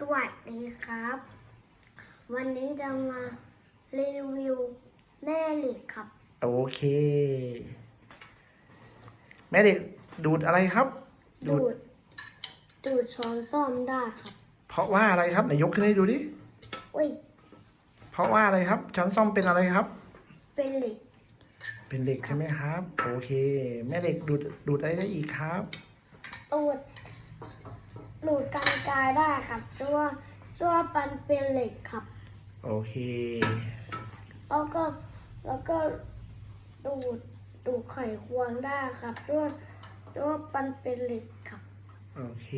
สวัสดีครับ วันนี้จะมารีวิวแม่เหล็กครับ โอเค แม่เด็กดูดอะไรครับ ดูด ดูดช้อนซ่อมได้ครับ เพราะว่าอะไรครับไหนยกขึ้นให้ดูดิอุ้ยเพราะว่าอะไรครับช้อนซ่อมเป็นอะไรครับ เป็นเหล็ก เป็นเหล็กใช่ไหมครับ โอเค แม่เหล็กดูดดูดอะไรได้อีกครับ ดูดดูดกันไกายได้ครับจัวจัวปันเป็นเหล็กครับ โอเค แล้วก็แล้วก็ดูดดูดไขควงได้ครับจัวจัวปันเป็นเหล็กครับ โอเค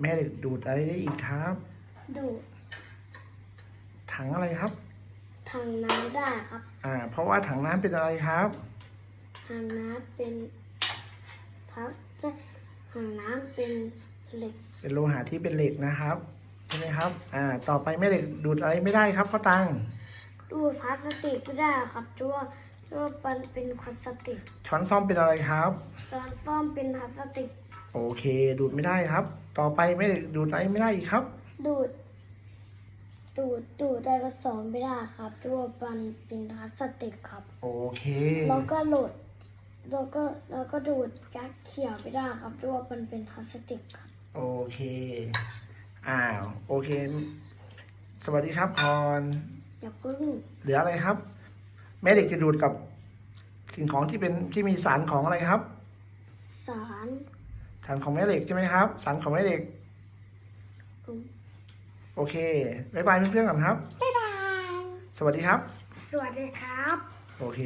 แม่เหล็กดูดอะไรได้อีกครับ ดูดถังอะไรครับทางน้ำได้ครับ อ่า เพราะว่าถังน้ำเป็นอะไรครับหางน้ำเป็นพับจะ หางน้ำเป็นเหล็ก เป็นโลหะที่เป็นเหล็กนะครับใช่ไหมครับ อ่า ต่อไปแม่เหล็กดูดอะไรไม่ได้ครับข้าวตังดูดพลาสติกไม่ได้ครับจัวจัวปันเป็นพลาสติกช้อนซ่อมเป็นอะไรครับ ช้อนซ่อมเป็นพลาสติก โอเค ดูดไม่ได้ครับ ต่อไปแม่เหล็กดูดอะไรไม่ได้อีกครับ ดูด ดูดดูดไดโนเสาร์ไม่ได้ครับจัวปันเป็นพลาสติกครับ โอเค แล้วก็โหลด แล้วก็แล้วก็ดูดยักษ์เขียวไม่ได้ครับจัวปันเป็นพลาสติกครับโอเค อ้าว โอเค สวัสดีครับพรอย่าพึ่งเหลืออะไรครับ แม่เหล็กจะดูดกับสิ่งของที่เป็นที่มีสารของอะไรครับ สารสารของแม่เหล็กใช่ไหมครับ สารของแม่เหล็ก อืมโอเคบายบายเพื่อนๆก่อนครับ บ๊ายบาย สวัสดีครับ สวัสดีครับ โอเค